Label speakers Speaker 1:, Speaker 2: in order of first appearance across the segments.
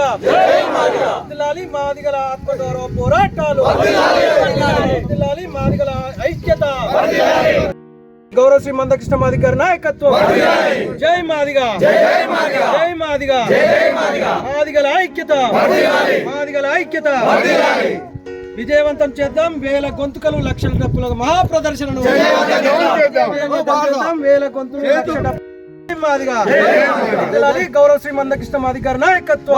Speaker 1: వర్ధిల్లాలి మాదిగల ఆత్మగౌరవ పోరాటాలు. మాదిగల ఐక్యత. గౌరవ శ్రీ మందకృష్ణ మాదిగారి నాయకత్వం. జై మాదిగా. జై మాదిగా. మాదిగల ఐక్యత. మాదిగల ఐక్యత. విజయవంతం చేద్దాం వేల గొంతుకలు లక్షల డప్పుల మహాప్రదర్శనను. వేల గొంతులు లక్షల జై మాదిగా వర్ధిల్లాలి గౌరవ శ్రీ మందకృష్ణ మాదిగారి నాయకత్వం.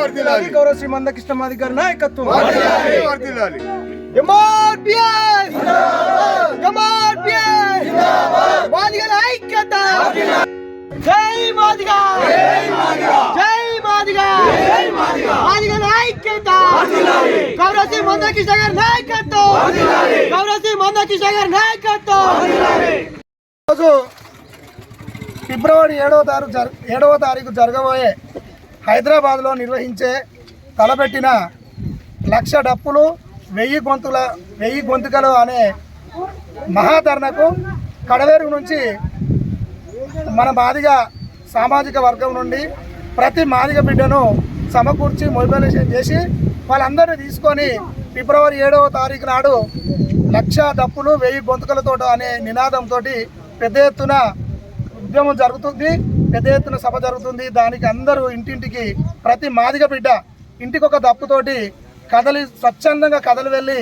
Speaker 1: వర్ధిల్లాలి గౌరవ శ్రీ మందకృష్ణ మాదిగారి నాయకత్వం. ఎంఆర్పిఎస్ ఎంఆర్పిఎస్ మాదిగల ఐక్యత! జై మాదిగా! జై మాదిగా. మాదిగల ఐక్యత! గౌరవ శ్రీ మందకృష్ణ గారి నాయకత్వం! గౌరవ శ్రీ మందకృష్ణ గారి నాయకత్వం!
Speaker 2: ఫిబ్రవరి ఏడవ తారీఖు జర ఏడవ తారీఖు జరగబోయే హైదరాబాద్లో నిర్వహించే తలపెట్టిన లక్ష డప్పులు వెయ్యి గొంతుల వెయ్యి గొంతుకలు అనే మహాధరణకు కడవేరు నుంచి మన మాదిగ సామాజిక వర్గం నుండి ప్రతి మాదిగ బిడ్డను సమకూర్చి మొబిలైజేషన్ చేసి వాళ్ళందరినీ తీసుకొని ఫిబ్రవరి ఏడవ తారీఖు నాడు లక్ష డప్పులు వెయ్యి గొంతుకలతో అనే నినాదంతో పెద్ద ఎత్తున ఉద్యమం జరుగుతుంది పెద్ద ఎత్తున సభ జరుగుతుంది. దానికి అందరూ ఇంటింటికి ప్రతి మాదిగ బిడ్డ ఇంటికి ఒక దప్పుతోటి కథలు స్వచ్ఛందంగా కథలు వెళ్ళి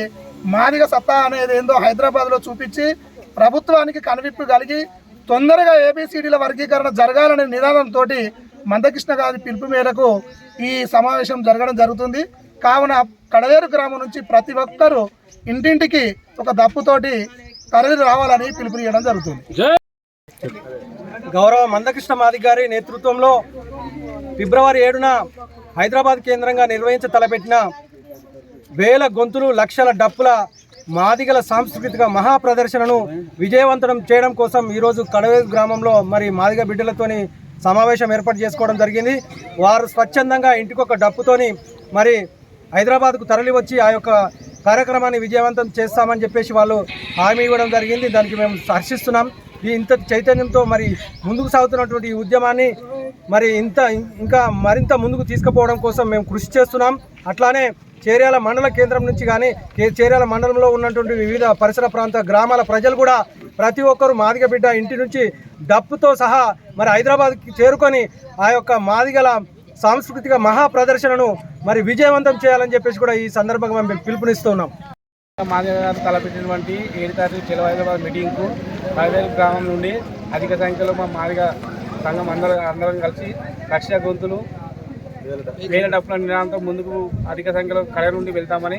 Speaker 2: మాదిగ సత్తా అనేది ఏందో హైదరాబాద్లో చూపించి ప్రభుత్వానికి కనువిప్పు కలిగి తొందరగా ఏబిసిడీల వర్గీకరణ జరగాలనే నినాదంతో మందకృష్ణ గారి పిలుపు మేరకు ఈ సమావేశం జరగడం జరుగుతుంది. కావున కడవేరు గ్రామం నుంచి ప్రతి ఒక్కరూ ఇంటింటికి ఒక దప్పుతోటి తరలి రావాలని పిలుపునియడం జరుగుతుంది.
Speaker 1: గౌరవ మందకృష్ణ మాది గారి నేతృత్వంలో ఫిబ్రవరి ఏడున హైదరాబాద్ కేంద్రంగా నిర్వహించ తలపెట్టిన వేల గొంతులు లక్షల డప్పుల మాదిగల సాంస్కృతిక మహాప్రదర్శనను విజయవంతం చేయడం కోసం ఈరోజు కడవేరు గ్రామంలో మరి మాదిగ బిడ్డలతోని సమావేశం ఏర్పాటు చేసుకోవడం జరిగింది. వారు స్వచ్ఛందంగా ఇంటికొక డప్పుతోని మరి హైదరాబాద్కు తరలి వచ్చి ఆ యొక్క కార్యక్రమాన్ని విజయవంతం చేస్తామని చెప్పేసి వాళ్ళు హామీ ఇవ్వడం జరిగింది. దానికి మేము హర్షిస్తున్నాం. ఈ ఇంత చైతన్యంతో మరి ముందుకు సాగుతున్నటువంటి ఈ ఉద్యమాన్ని మరి ఇంత ఇంకా మరింత ముందుకు తీసుకుపోవడం కోసం మేము కృషి చేస్తున్నాం. అట్లానే చేర్యాల మండల కేంద్రం నుంచి కానీ చేర్యాల మండలంలో ఉన్నటువంటి వివిధ పరిసర ప్రాంత గ్రామాల ప్రజలు కూడా ప్రతి ఒక్కరు మాదిగ బిడ్డ ఇంటి నుంచి డప్పుతో సహా మరి హైదరాబాద్కి చేరుకొని ఆ యొక్క మాదిగల సాంస్కృతిక మహా ప్రదర్శనను మరి విజయవంతం చేయాలని చెప్పేసి కూడా ఈ సందర్భంగా మేము పిలుపునిస్తున్నాం.
Speaker 3: మాదిగ గారు తలపెట్టినటువంటి ఏడు తారీఖు చెలో మీటింగ్కు హైదరాబాద్ గ్రామం నుండి అధిక సంఖ్యలో మా మాదిగ సంఘం అందరం అందరం కలిసి రక్ష గొంతులు వేల డబ్బుల నినాదంతో ముందుకు అధిక సంఖ్యలో కళ నుండి వెళ్తామని